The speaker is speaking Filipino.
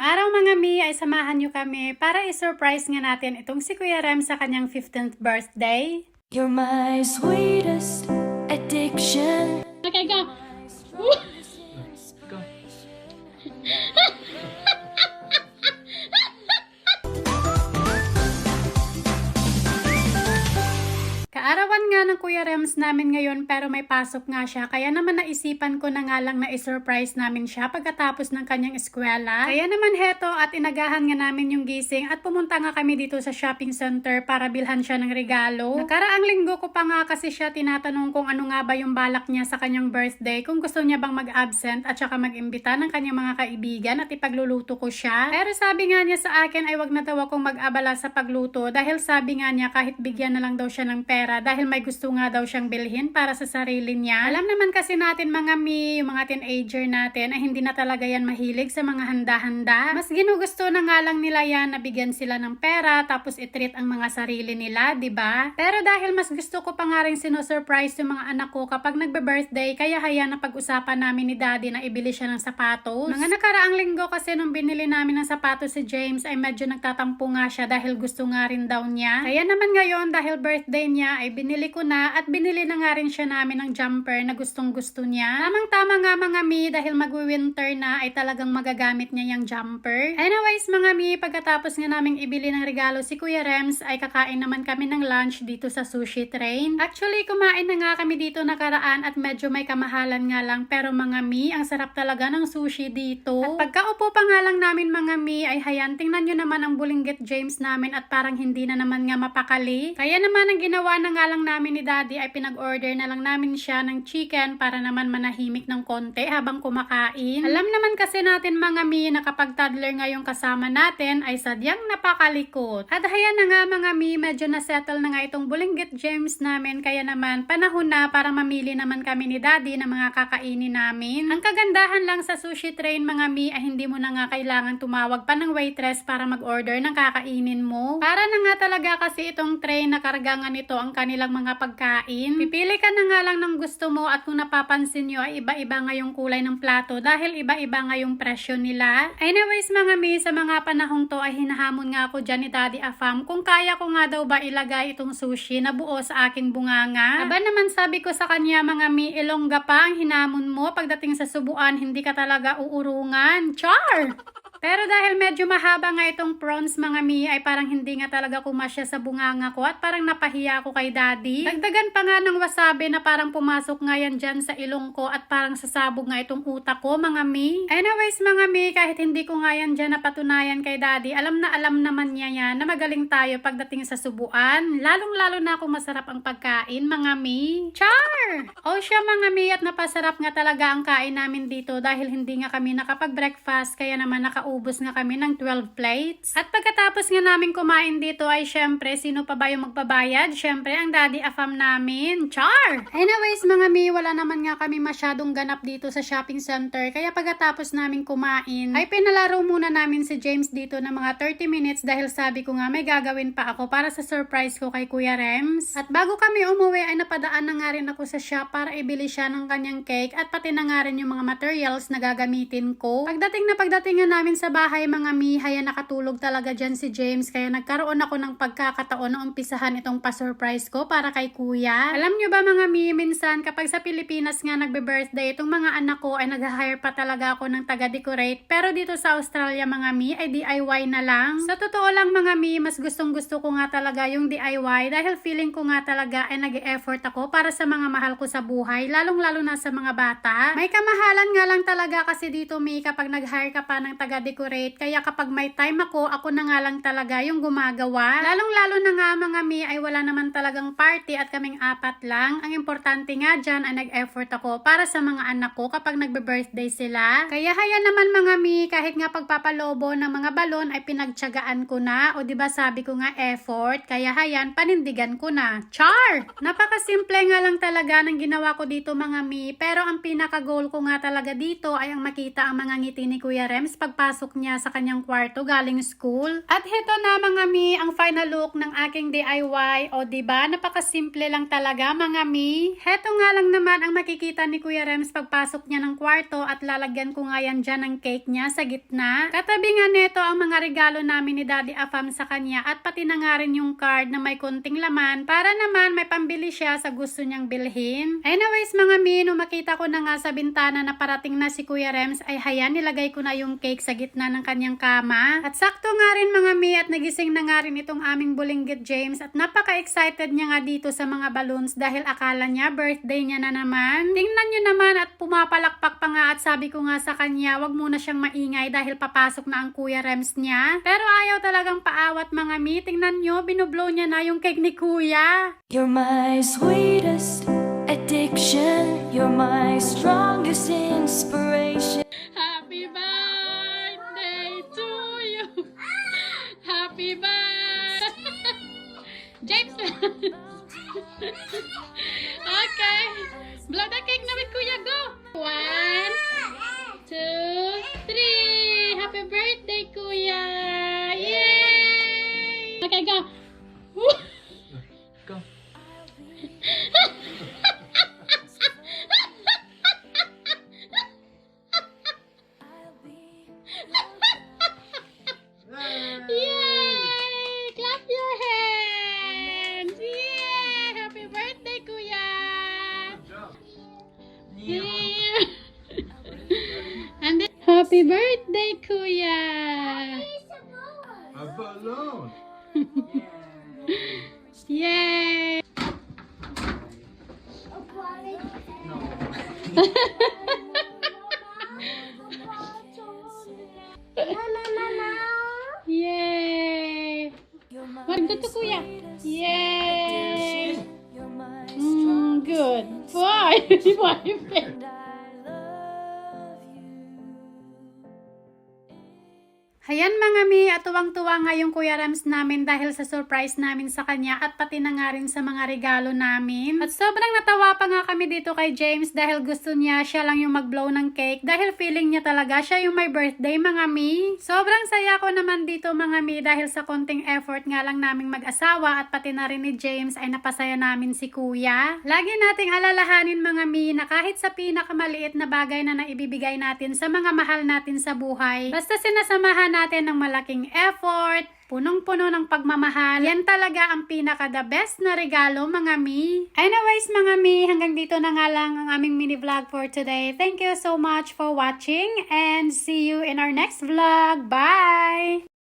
Ngayong araw mga mi ay samahan nyo kami para i-surprise nga natin itong si Kuya Rem sa kanyang 15th birthday. You're my sweetest addiction. Okay, go. Kaarawan Rems namin ngayon pero may pasok nga siya kaya naman naisipan ko na nga lang na i-surprise namin siya pagkatapos ng kanyang eskwela. Kaya naman heto at inagahan nga namin yung gising at pumunta nga kami dito sa shopping center para bilhan siya ng regalo. Nakaraang linggo ko pa nga kasi siya tinatanong kung ano nga ba yung balak niya sa kanyang birthday, kung gusto niya bang mag-absent at saka mag-imbita ng kanyang mga kaibigan at ipagluluto ko siya. Pero sabi nga niya sa akin ay wag na daw akong mag-abala sa pagluto dahil sabi nga niya kahit bigyan na lang daw siya ng pera dahil may gusto nga daw siyang bilhin para sa sarili niya. Alam naman kasi natin mga mi, yung mga teenager natin ay hindi na talaga yan mahilig sa mga handa-handa. Mas ginugusto na nga lang nila yan na bigyan sila ng pera tapos itreat ang mga sarili nila, 'di ba? Pero dahil mas gusto ko pa nga rin sino-surprise yung mga anak ko kapag nagbe-birthday, kaya haya na pag-usapan namin ni daddy na ibili siya ng sapatos. Mga nakaraang linggo kasi nung binili namin ng sapatos si James ay medyo nagtatampo nga siya dahil gusto nga rin daw niya. Kaya naman ngayon dahil birthday niya ay binili ko na at binili na nga rin siya namin ng jumper na gustong gusto niya. Tamang tama nga mga mi dahil magwi-winter na ay talagang magagamit niya yung jumper. Anyways mga mi, pagkatapos nga naming ibili ng regalo si Kuya Rems ay kakain naman kami ng lunch dito sa sushi train. Actually kumain na nga kami dito nakaraan at medyo may kamahalan nga lang pero mga mi, ang sarap talaga ng sushi dito. At pagkaupo pa nga lang namin mga mi ay hayan, tingnan nyo naman ang bulinggit James namin at parang hindi na naman nga mapakali. Kaya naman ang ginawa na nga lang namin ni daddy ay pinag-order na lang namin siya ng chicken para naman manahimik ng konti habang kumakain. Alam naman kasi natin mga mi na kapag toddler nga yung kasama natin ay sadyang napakalikot. At hayan na nga mga mi, medyo na-settle na nga itong bulinggit James namin kaya naman panahon na para mamili naman kami ni daddy ng mga kakainin namin. Ang kagandahan lang sa sushi train mga mi ay hindi mo na nga kailangan tumawag pa ng waitress para mag-order ng kakainin mo. Para na nga talaga kasi itong train na kargangan nito ang kanilang mga pagkain. Pipili ka na nga lang ng gusto mo at kung napapansin nyo ay iba-iba nga yung kulay ng plato dahil iba-iba nga yung presyo nila. Anyways mga mi, sa mga panahong to ay hinahamon nga ako dyan ni Daddy Afam kung kaya ko nga daw ba ilagay itong sushi na buo sa aking bunganga. Aba naman sabi ko sa kanya mga mi, ilongga pa ang hinamon mo pagdating sa subuan hindi ka talaga uurungan. Char! Pero dahil medyo mahaba nga itong prawns mga mi ay parang hindi nga talaga kumasya sa bunganga ko at parang napahiya ako kay daddy. Dagdagan pa nga ng wasabi na parang pumasok nga yan dyan sa ilong ko at parang sasabog nga itong utak ko mga mi. Anyways mga mi, kahit hindi ko nga yan dyan napatunayan kay daddy, alam na alam naman niya yan na magaling tayo pagdating sa subuan. Lalong lalo na kung masarap ang pagkain mga mi. Char! O siya mga mi at napasarap nga talaga ang kain namin dito dahil hindi nga kami nakapag-breakfast kaya naman nakaubos nga kami ng 12 plates. At pagkatapos nga namin kumain dito ay syempre sino pa ba yung magbabayad? Syempre ang daddy afam namin. Char! Anyways mga mi, wala naman nga kami masyadong ganap dito sa shopping center kaya pagkatapos namin kumain ay pinalaro muna namin si James dito ng mga 30 minutes dahil sabi ko nga may gagawin pa ako para sa surprise ko kay Kuya Rems. At bago kami umuwi ay napadaan na nga rin ako sa shop para ibili siya ng kanyang cake at pati na nga rin yung mga materials na gagamitin ko. Pagdating na pagdating nga namin sa bahay mga mihaya nakatulog talaga dyan si James kaya nagkaroon ako ng pagkakataon na umpisahan itong pa-surprise ko para kay kuya. Alam nyo ba mga mi, minsan kapag sa Pilipinas nga nagbe-birthday itong mga anak ko ay nag-hire pa talaga ako ng taga-decorate pero dito sa Australia mga mi ay DIY na lang. Sa totoo lang mga mi, mas gustong gusto ko nga talaga yung DIY dahil feeling ko nga talaga ay nag-effort ako para sa mga mahal ko sa buhay lalong lalo na sa mga bata. May kamahalan nga lang talaga kasi dito mi kapag nag-hire ka pa ng taga-decorate kaya kapag may time ako, ako na nga lang talaga yung gumagawa. Lalong lalo na nga mga mi ay wala naman talagang party at kaming apat lang. Ang importante nga dyan ay nag-effort ako para sa mga anak ko kapag nagbe-birthday sila. Kaya haya naman mga mi, kahit nga pagpapalobo ng mga balon ay pinagtyagaan ko na. O ba sabi ko nga effort, kaya hayan, panindigan ko na. Char! Napakasimple nga lang talaga ng ginawa ko dito mga mi, pero ang pinaka-goal ko nga talaga dito ay ang makita ang mga ngiti ni Kuya Rems pagpasok pagpasok niya sa kanyang kwarto galing school. At heto na mga mi, ang final look ng aking DIY. O ba napakasimple lang talaga mga mi. Heto nga lang naman ang makikita ni Kuya Rems pagpasok niya ng kwarto at lalagyan ko nga yan dyan ng cake niya sa gitna. Katabi nga neto ang mga regalo namin ni Daddy Afam sa kanya at pati na nga rin yung card na may konting laman para naman may pambili siya sa gusto niyang bilhin. Anyways mga mi, nung makita ko na nga sa bintana na parating na si Kuya Rems ay hayan nilagay ko na yung cake sa gitna ng kanyang kama. At sakto nga rin mga mi at nagising na nga rin itong aming bulinggit James at napaka-excited niya nga dito sa mga balloons dahil akala niya birthday niya na naman. Tingnan niyo naman at pumapalakpak pa nga at sabi ko nga sa kanya wag muna siyang maingay dahil papasok na ang Kuya Rems niya. Pero ayaw talagang paawat mga mi. Tingnan niyo, binublow niya na yung cake ni Kuya. You're my sweetest addiction. You're my strongest inspiration. Okay. Blow cake na with Kuya Go. One, two, three. Happy birthday, Kuya. Yay. Okay, go. Go. Yay! Yay! You're my What good to Kuya? sweetest Yay! addiction. You're my Mm, good. Five. Five. and Ayan mga mi, at tuwang-tuwa nga Kuya Rams namin dahil sa surprise namin sa kanya at pati na nga rin sa mga regalo namin. At sobrang natawa pa nga kami dito kay James dahil gusto niya siya lang yung mag-blow ng cake dahil feeling niya talaga siya yung may birthday mga mi. Sobrang saya ko naman dito mga mi dahil sa konting effort nga lang naming mag-asawa at pati na rin ni James ay napasaya namin si Kuya. Lagi nating alalahanin mga mi na kahit sa pinakamaliit na bagay na naibibigay natin sa mga mahal natin sa buhay, basta sinasamahan natin ng malaking effort, punong-puno ng pagmamahal. Yan talaga ang pinaka the best na regalo mga mi. Anyways mga mi, hanggang dito na nga lang ang aming mini vlog for today. Thank you so much for watching and see you in our next vlog. Bye!